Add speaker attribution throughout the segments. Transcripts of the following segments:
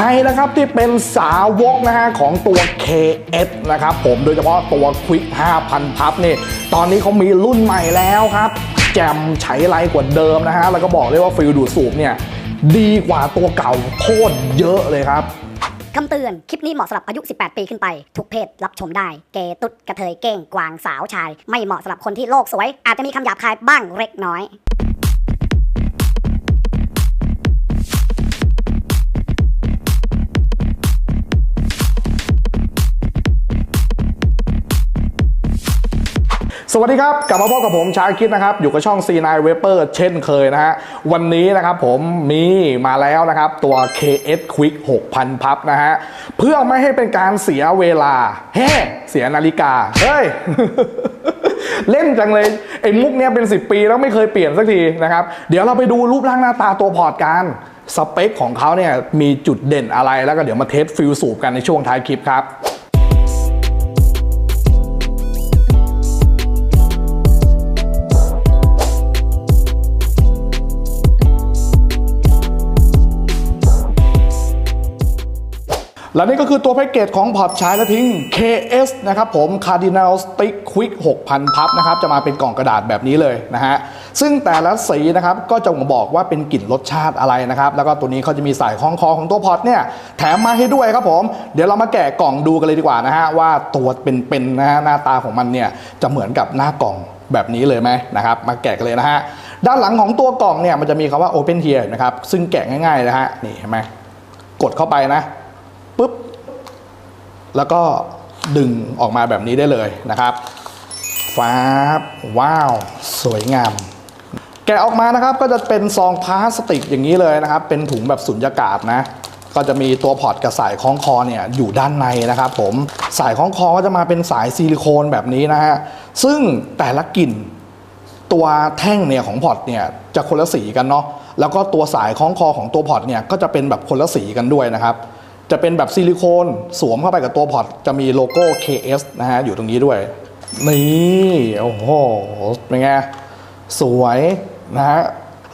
Speaker 1: รนะครับที่เป็นสาวกนะฮะของตัว KS นะครับผมโดยเฉพาะตัว Quick 5,000 พับนี่ตอนนี้เขามีรุ่นใหม่แล้วครับแจมใช้ไรกว่าเดิมนะฮะแล้วก็บอกเลยว่าฟิลดูดสูบเนี่ยดีกว่าตัวเก่าโคตรเยอะเลยครับ
Speaker 2: คำเตือน คลิปนี้เหมาะสำหรับอายุ 18 ปีขึ้นไป ทุกเพศรับชมได้ เกยตุดกระเทยเก้ง กวางสาวชาย ไม่เหมาะสำหรับคนที่โลกสวย อาจจะมีคำหยาบคายบ้างเล็กน้อย
Speaker 1: สวัสดีครับ กลับมาพบกับผมชาคิดนะครับ อยู่กับช่อง C9 w e b e r เช่นเคยนะฮะ วันนี้นะครับผมมีมาแล้วนะครับตัว KS Quick 6,000 พับนะฮะ เพื่อไม่ให้เป็นการเสียเวลาเฮ้เสียนาฬิกา เฮ้ย เล่นจังเลย ไอ้มุกเนี้ยเป็น 10 ปีแล้วไม่เคยเปลี่ยนสักทีนะครับ เดี๋ยวเราไปดูรูปร่างหน้าตาตัวพอร์ตกันสเปคของเขาเนี่ยมีจุดเด่นอะไรแล้วก็เดี๋ยวมาเทสฟิลสูบกันในช่วงท้ายคลิปครับ และนี่ก็คือตัวแพ็กเกจของพอร์ตใช้และทิ้ง KS นะครับผม Cardinal Stick Quick 6,000 พับนะครับ จะมาเป็นกล่องกระดาษแบบนี้เลยนะฮะ ซึ่งแต่ละสีนะครับ ก็จะบอกว่าเป็นกลิ่นรสชาติอะไรนะครับ แล้วก็ตัวนี้เขาจะมีสายคล้องคอของตัวพอร์ตเนี่ย แถมมาให้ด้วยครับผม เดี๋ยวเรามาแกะกล่องดูกันเลยดีกว่านะฮะ ว่าตัวเป็นๆนะฮะหน้าตาของมันเนี่ยจะเหมือนกับหน้ากล่องแบบนี้เลยไหมนะครับ มาแกะกันเลยนะฮะ ด้านหลังของตัวกล่องเนี่ยมันจะมีคำว่า Open Here นะครับ ซึ่งแกะง่ายๆนะฮะ นี่เห็นไหมกดเข้าไปนะ ปุ๊บ แล้วก็ดึงออกมาแบบนี้ได้เลยนะครับฟ้าว้าว สวยงาม แกะออกมานะครับก็จะเป็นซองพลาสติกอย่างนี้เลยนะครับ เป็นถุงแบบสุญญากาศนะ ก็จะมีตัวพอร์ตกับสายคล้องคอเนี่ยอยู่ด้านในนะครับผมสายคล้องคอก็จะมาเป็นสายซิลิโคนแบบนี้นะฮะซึ่งแต่ละกลิ่นตัวแท่งเนี่ยของพอร์ตเนี่ยจะคนละสีกันเนาะแล้วก็ตัวสายคล้องคอของตัวพอร์ตเนี่ยก็จะเป็นแบบคนละสีกันด้วยนะครับ จะเป็นแบบซิลิโคนสวมเข้าไปกับตัวพอร์ตจะมีโลโก้ KS นะฮะ อยู่ตรงนี้ด้วย นี่ โอ้โห เป็นไง สวยนะฮะ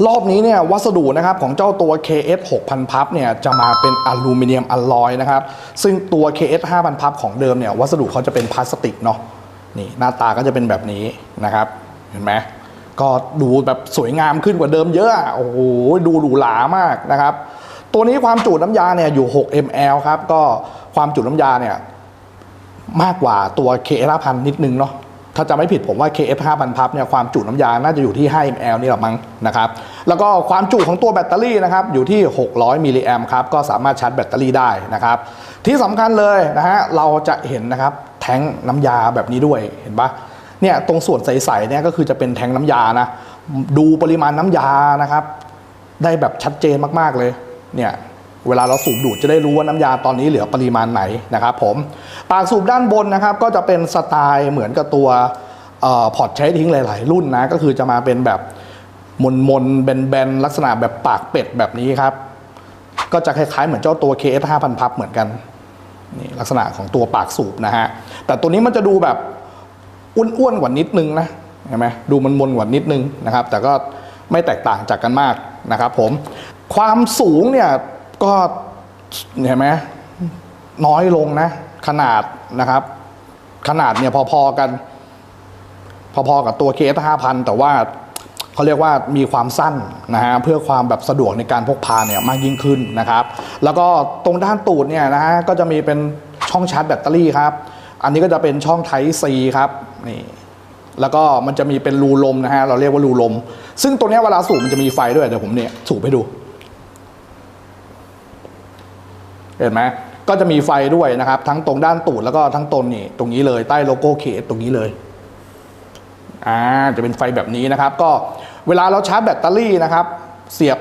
Speaker 1: รอบนี้เนี่ยวัสดุนะครับของเจ้าตัว KS 6,000พับเนี่ยจะมาเป็นอลูมิเนียมอลลอยนะครับ ซึ่งตัว KS 5,000พับของเดิมเนี่ยวัสดุเขาจะเป็นพลาสติกเนาะนี่หน้าตาก็จะเป็นแบบนี้นะครับ เห็นไหมก็ดูแบบสวยงามขึ้นกว่าเดิมเยอะอะโอ้โหดูหรูหรามากนะครับ ตัวนี้ความจุน้ำยาเนี่ยอยู่ 6 ml ครับ ก็ความจุน้ำยาเนี่ยมากกว่าตัว KS 5,000นิดนึงเนาะ ถ้าจะไม่ผิดผมว่า KF 5,000พับเนี่ยความจุน้ำยาน่าจะอยู่ที่ 5 ml นี่หละมั้งนะครับ แล้วก็ความจุของตัวแบตเตอรี่นะครับอยู่ที่ 600 มิลลิแอมครับ ก็สามารถชาร์จแบตเตอรี่ได้นะครับ ที่สำคัญเลยนะฮะ เราจะเห็นนะครับแท้งน้ำยาแบบนี้ด้วย เห็นปะเนี่ยตรงส่วนใสๆเนี่ยก็คือจะเป็นแท้งน้ำยานะ ดูปริมาณน้ำยานะครับ ได้แบบชัดเจนมากๆเลย เนี่ยเวลาเราสูบดูดจะได้รู้ว่าน้ำยาตอนนี้เหลือปริมาณไหนนะครับผมปากสูบด้านบนนะครับก็จะเป็นสไตล์เหมือนกับตัวออพอร์ตใช้ทิ้งหลาย ๆ รุ่นนะก็คือจะมาเป็นแบบมนมนๆแบนๆลักษณะแบบปากเป็ดแบบนี้ครับ ก็จะคล้าย ๆ เหมือนเจ้าตัว KS 5,000พับเหมือนกันนี่ลักษณะของตัวปากสูบนะฮะแต่ตัวนี้มันจะดูแบบอ้วนๆกว่านิดนึงนะเห็นไหมดูมันมนๆกว่านิดนึงนะครับ แต่ก็ไม่แตกต่างจากกันมากนะครับผม ความสูงเนี่ยก็เห็นไหมน้อยลงนะ ขนาดนะครับ ขนาดเนี่ยพอๆกัน พอๆกับตัว KS 5,000แต่ว่าเขาเรียกว่ามีความสั้นนะฮะเพื่อความแบบสะดวกในการพกพาเนี่ยมากยิ่งขึ้นนะครับ แล้วก็ตรงด้านตูดเนี่ยนะฮะก็จะมีเป็นช่องชาร์จแบตเตอรี่ครับ อันนี้ก็จะเป็นช่อง Type C ครับนี่แล้วก็มันจะมีเป็นรูลมนะฮะเราเรียกว่ารูลม ซึ่งตัวนี้เวลาสูบมันจะมีไฟด้วยเดี๋ยวผมเนี่ยสูบให้ดู เห็นไหมก็จะมีไฟด้วยนะครับ ทั้งตรงด้านตูดแล้วก็ทั้งตนนี่ตรงนี้เลยใต้โลโก้เคสตรงนี้เลยอ่าจะเป็นไฟแบบนี้นะครับ ก็เวลาเราชาร์จแบตเตอรี่นะครับ เสียบ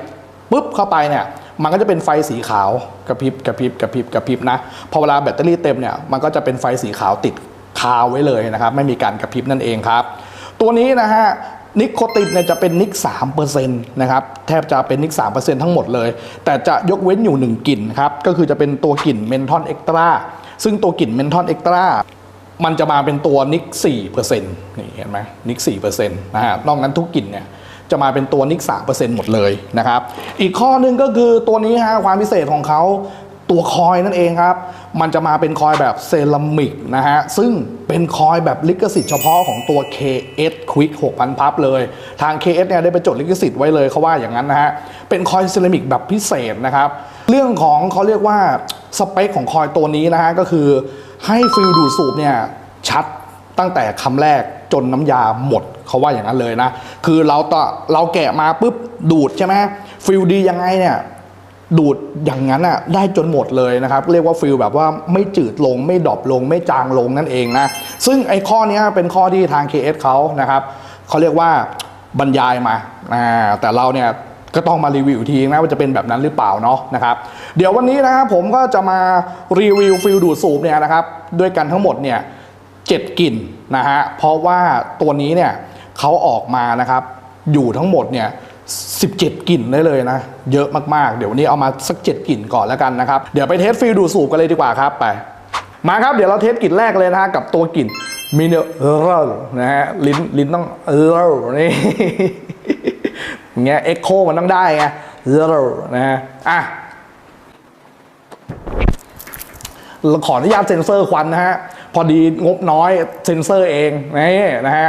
Speaker 1: ปุ๊บเข้าไปเนี่ย มันก็จะเป็นไฟสีขาวกระพริบกระพริบกระพริบกระพริบนะพอเวลาแบตเตอรี่เต็มเนี่ยมันก็จะเป็นไฟสีขาวติดคาไว้เลยนะครับ ไม่มีการกระพริบนั่นเองครับ ตัวนี้นะฮะ นิโคตินเนี่ยจะเป็นนิก3%นะครับแทบจะเป็นนิก3%ทั้งหมดเลย แต่จะยกเว้นอยู่ 1กลิ่นครับก็คือจะเป็นตัวกลิ่นเมนทอนเอ็กตร้าซึ่งตัวกลิ่นเมนทอนเอ็กตร้ามันจะมาเป็นตัวนิก4%นี่เห็นไหมนิก4%นะฮะนอกนั้นทุกกลิ่นเนี่ยจะมาเป็นตัวนิก3%หมดเลยนะครับ อีกข้อหนึ่งก็คือตัวนี้ฮะความพิเศษของเขา ตัวคอยนั่นเองครับ มันจะมาเป็นคอยแบบเซรามิกนะฮะ ซึ่งเป็นคอยแบบลิขสิทธิ์เฉพาะของตัว KS Quick 6,000 พับเลย ทาง KS เนี่ยได้ไปจดลิขสิทธิ์ไว้เลยเขาว่าอย่างนั้นนะฮะ เป็นคอยเซรามิกแบบพิเศษนะครับ เรื่องของเขาเรียกว่าสเปคของคอยตัวนี้นะฮะ ก็คือให้ฟิลดูดสูบเนี่ยชัดตั้งแต่คำแรกจนน้ำยาหมดเขาว่าอย่างนั้นเลยนะ คือเราต่อเราแกะมาปุ๊บดูดใช่ไหมฟิลดียังไงเนี่ย ดูดอย่างนั้นอะได้จนหมดเลยนะครับ เรียกว่าฟิลแบบว่าไม่จืดลงไม่ดรอปลง ไม่จางลงนั่นเองนะ ซึ่งไอ้ข้อนี้เป็นข้อที่ทาง KS เขานะครับเขาเรียกว่าบรรยายมาแต่เราเนี่ยก็ต้องมารีวิวอีกทีนะว่าจะเป็นแบบนั้นหรือเปล่าเนาะนะครับเดี๋ยววันนี้นะครับผมก็จะมารีวิวฟิลดูดสูบเนี่ยนะครับด้วยกันทั้งหมดเนี่ยเจ็ดกลิ่นนะฮะเพราะว่าตัวนี้เนี่ยเขาออกมานะครับอยู่ทั้งหมดเนี่ย 17 กลิ่นได้เลยนะ เยอะมากๆ เดี๋ยววันนี้เอามาสัก 7 กลิ่นก่อนแล้วกันนะครับ เดี๋ยวไปเทสฟิลดูสูบกันเลยดีกว่าครับไป มาครับเดี๋ยวเราเทสกลิ่นแรกเลยนะฮะกับตัวกลิ่นมิเนเรลนะฮะลิ้นลิ้นต้องเออนี่เงี้ยเอ็กโคมันต้องได้ไงเออนะฮะอะเราขออนุญาตเซ็นเซอร์ควันนะฮะ พอดีงบน้อยเซ็นเซอร์เองนี่นะฮะ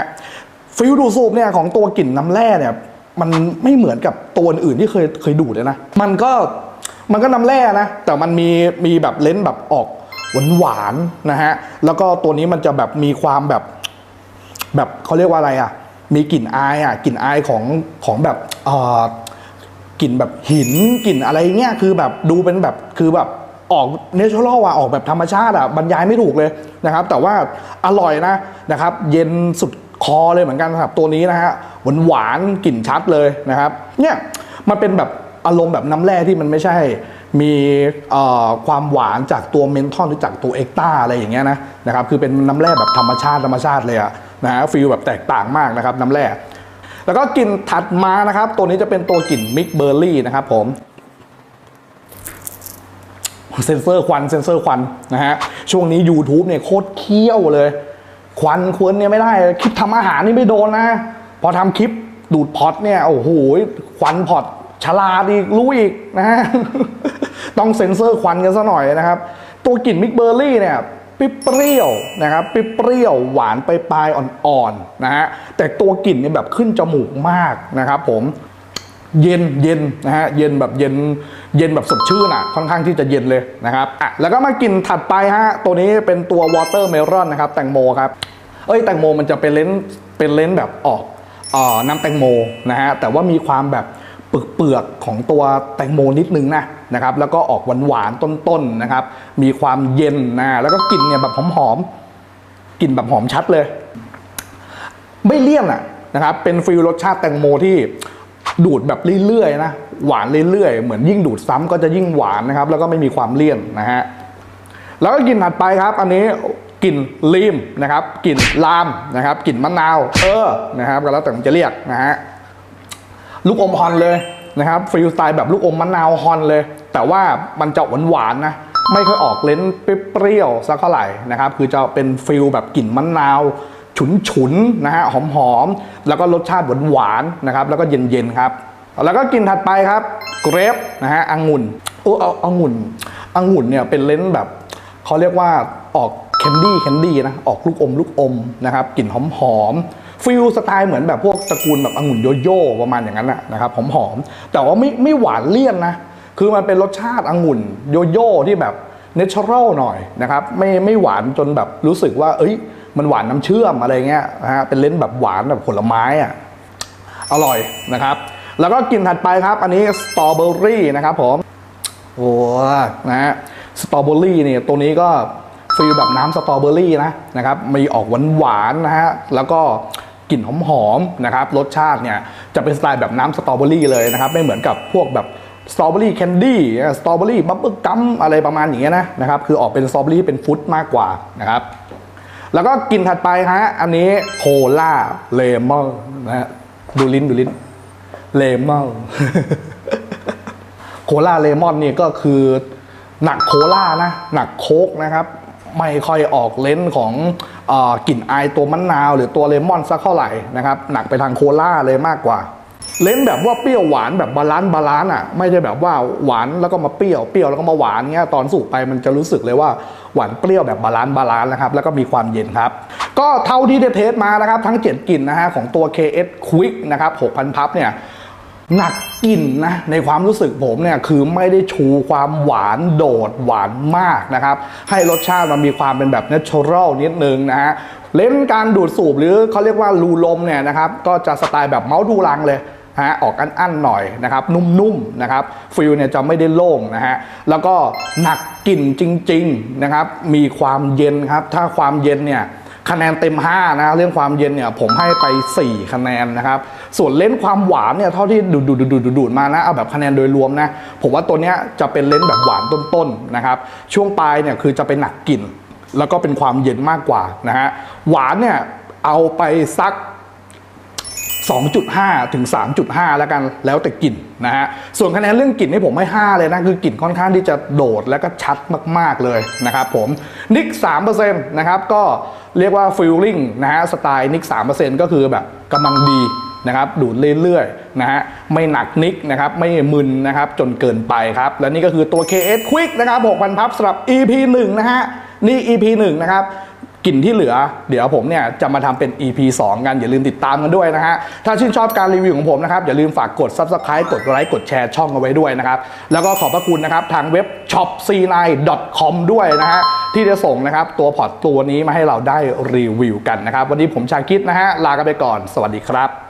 Speaker 1: ฟิลดูสูบเนี่ยของตัวกลิ่นน้ำแร่เนี่ย มันไม่เหมือนกับตัวอื่นที่เคยเคยดูดเลยนะ มันก็มันก็น้ำแร่นะ แต่มันมีมีแบบเลนส์แบบออกหวานหวานนะฮะ แล้วก็ตัวนี้มันจะแบบมีความแบบ แบบเขาเรียกว่าอะไรอะ มีกลิ่นอายอะกลิ่นอายของของแบบเอ่อกลิ่นแบบหินกลิ่นอะไรเงี้ยคือแบบดูเป็นแบบคือแบบออกเนเชอรัลอะออกแบบธรรมชาติอะบรรยายไม่ถูกเลยนะครับ แต่ว่าอร่อยนะนะครับ เย็นสุด คอเลยเหมือนกันสำหรับตัวนี้นะฮะหวานหวานกลิ่นชัดเลยนะครับเนี่ยมันเป็นแบบอารมณ์แบบน้ำแร่ที่มันไม่ใช่ มีความหวานจากตัวเมนทอลหรือจากตัวเอ็กตาอะไรอย่างเงี้ยนะนะครับคือเป็นน้ำแร่แบบธรรมชาติธรรมชาติเลยอะนะฮะฟีลแบบแตกต่างมากนะครับน้ำแร่แล้วก็กลิ่นถัดมานะครับ ตัวนี้จะเป็นตัวกลิ่นมิกเบอร์รี่นะครับผมเซนเซอร์ควันเซนเซอร์ควันนะฮะช่วงนี้ YouTube เนี่ยโคตรเคี้ยวเลย ควันควนเนี่ยไม่ได้คลิปทำอาหารนี่ไม่โดนนะ พอทำคลิปดูดพอตเนี่ยโอ้โหควันพอตฉลาดอีกรู้อีกนะฮะต้องเซ็นเซอร์ควันกันซะหน่อยนะครับ ตัวกลิ่นมิกเบอร์รี่เนี่ยเปรี้ยวนะครับเปรี้ยวหวานไปปลายอ่อนๆนะฮะแต่ตัวกลิ่นเนี่ยแบบขึ้นจมูกมากนะครับผม เย็นเย็นนะฮะเย็นแบบเย็นเย็นแบบสดชื่นอะค่อนข้างที่จะเย็นเลยนะครับอะแล้วก็มากินถัดไปฮะตัวนี้เป็นตัววอเตอร์เมลอนนะครับแตงโมครับเอ้ยแตงโมมันจะเป็นเลนส์เป็นเลนส์แบบออกเอ่อน้ำแตงโมนะฮะแต่ว่ามีความแบบเปลือกเปลือกๆของตัวแตงโมนิดนึงนะนะครับแล้วก็ออกหวานหวานๆต้นๆนะครับมีความเย็นนะแล้วก็กลิ่นเนี่ยแบบหอมๆกลิ่นแบบหอมชัดเลย ไม่เลี่ยนอะนะครับเป็นฟิลรสชาติแตงโมที่ ดูดแบบเรื่อยๆนะหวานเรื่อยๆ เหมือนยิ่งดูดซ้ำก็จะยิ่งหวานนะครับ แล้วก็ไม่มีความเลี่ยนนะฮะแล้วก็กลิ่นถัดไปครับ อันนี้กลิ่นลีมนะครับกลิ่นลามนะครับกลิ่นมะนาวเออนะครับก็แล้วแต่ผมจะเรียกนะฮะลูกอมฮอนเลยนะครับฟิลสไตล์แบบลูกอมมะนาวฮอนเลย แต่ว่ามันจะหวานหวานๆนะไม่ค่อยออกเลนส์เปรี้ยวสักเท่าไหร่นะครับคือจะเป็นฟิลแบบกลิ่นมะนาว ฉุนฉุนๆนะฮะหอมหอมๆแล้วก็รสชาติหวานหวานๆนะครับ แล้วก็เย็นเย็นๆครับ แล้วก็กินถัดไปครับเกรฟนะฮะองุ่นโอ้เอาองุ่นองุ่นเนี่ยเป็นเลนส์แบบเขาเรียกว่าออกแคนดี้แคนดี้นะออกลูกอมลูกอมนะครับกลิ่นหอมหอมๆฟิลสไตล์เหมือนแบบพวกตระกูลแบบองุ่นโยโย่ประมาณอย่างนั้นนะนะครับหอมหอมๆแต่ว่าไม่ไม่หวานเลี่ยนนะคือมันเป็นรสชาติองุ่นโยโย่ที่แบบเนเชอรัลหน่อยนะครับไม่ไม่หวานจนแบบรู้สึกว่า เอ้ย มันหวานน้ำเชื่อมอะไรเงี้ยนะฮะเป็นเลนส์แบบหวานแบบผลไม้อะอร่อยนะครับ แล้วก็กลิ่นถัดไปครับ อันนี้สตรอเบอรี่นะครับผมโอ้นะฮะสตรอเบอรี่เนี่ยตัวนี้ก็ฟีลแบบน้ำสตรอเบอรี่นะนะครับมีออกหวานหวานนะฮะแล้วก็กลิ่นหอมๆนะครับรสชาติเนี่ยจะเป็นสไตล์แบบน้ำสตรอเบอรี่เลยนะครับไม่เหมือนกับพวกแบบสตรอเบอรี่แคนดี้สตรอเบอรี่บับเบิ้ลกัมอะไรประมาณอย่างเงี้ยนะนะครับคือออกเป็นสตรอเบอรี่เป็นฟุตมากกว่านะครับ แล้วก็กลิ่นถัดไปฮะ อันนี้โคลาเลมอนนะฮะดูลิ้นดูลิ้นเลมอนโคลาเลมอนนี่ก็คือหนักโคลานะ หนักโคกนะครับ ไม่ค่อยออกเลนส์ของอกลิ่นอายตัวมะนาว หรือตัวเลมอนสักเท่าไหร่นะครับ หนักไปทางโคลาเลยมากกว่า เลนแบบว่าเปรี้ยวหวานแบบบาลานซ์บาลานซ์อะไม่ได้แบบว่าหวานแล้วก็มาเปรี้ยวเปรี้ยวแล้วก็มาหวานเงี้ยตอนสูบไปมันจะรู้สึกเลยว่าหวานเปรี้ยวแบบบาลานซ์บาลานซ์นะครับแล้วก็มีความเย็นครับ ก็เท่าที่ได้เทสมานะครับ ทั้ง 7กลิ่นนะฮะของตัว KS Quick นะครับ6,000พับเนี่ยหนักกลิ่นนะในความรู้สึกผมเนี่ยคือไม่ได้ชูความหวานโดดหวานมากนะครับให้รสชาติมันมีความเป็นแบบเนเชอรัลนิดนึงนะฮะเล่นการดูดสูบหรือเขาเรียกว่ารูลมเนี่ยนะครับก็จะสไตล์แบบเมาส์ดูรังเลย ฮะออกอันๆหน่อยนะครับนุ่มๆนะครับฟิลเนี่ยจะไม่ได้โล่งนะฮะแล้วก็หนักกลิ่นจริงๆนะครับมีความเย็นครับถ้าความเย็นเนี่ยคะแนนเต็ม 5 นะเรื่องความเย็นเนี่ยผมให้ไป 4 คะแนนนะครับส่วนเลนส์ความหวานเนี่ยเท่าที่ดูดดูดดูดดูดดูดมานะเอาแบบคะแนนโดยรวมนะผมว่าตัวเนี้ยจะเป็นเลนส์แบบหวานต้นๆนะครับช่วงปลายเนี่ยคือจะเป็นหนักกลิ่นแล้วก็เป็นความเย็นมากกว่านะฮะหวานเนี่ยเอาไปสัก 2.5 ถึง 3.5 แล้วกันแล้วแต่กลิ่นนะฮะส่วนคะแนนเรื่องกลิ่นนี่ผมให้ 5 เลยนะ คือกลิ่นค่อนข้างที่จะโดดและก็ชัดมาก ๆ เลยนะครับผมนิก3%นะครับก็เรียกว่าฟิลลิ่งนะฮะสไตล์นิก3%ก็คือแบบกำลังดีนะครับดูดเรื่อยๆนะฮะไม่หนักนิกนะครับไม่มึนนะครับจนเกินไปครับ และนี่ก็คือตัว KS Quick นะครับ 6,000 พับสำหรับ EP 1 นะฮะนี่ EP 1 นะครับ กลิ่นที่เหลือ เดี๋ยวผมเนี่ยจะมาทำเป็น EP 2 กัน อย่าลืมติดตามกันด้วยนะฮะ ถ้าชื่นชอบการรีวิวของผมนะครับ อย่าลืมฝากกด Subscribe กดไลค์กดแชร์ช่องเอาไว้ด้วยนะครับ แล้วก็ขอบพระคุณนะครับ ทางเว็บ shopc9.com ด้วยนะฮะ ที่จะส่งนะครับ ตัวพอร์ตตัวนี้มาให้เราได้รีวิวกันนะครับ วันนี้ผมชาคิดนะฮะลากันไปก่อน สวัสดีครับ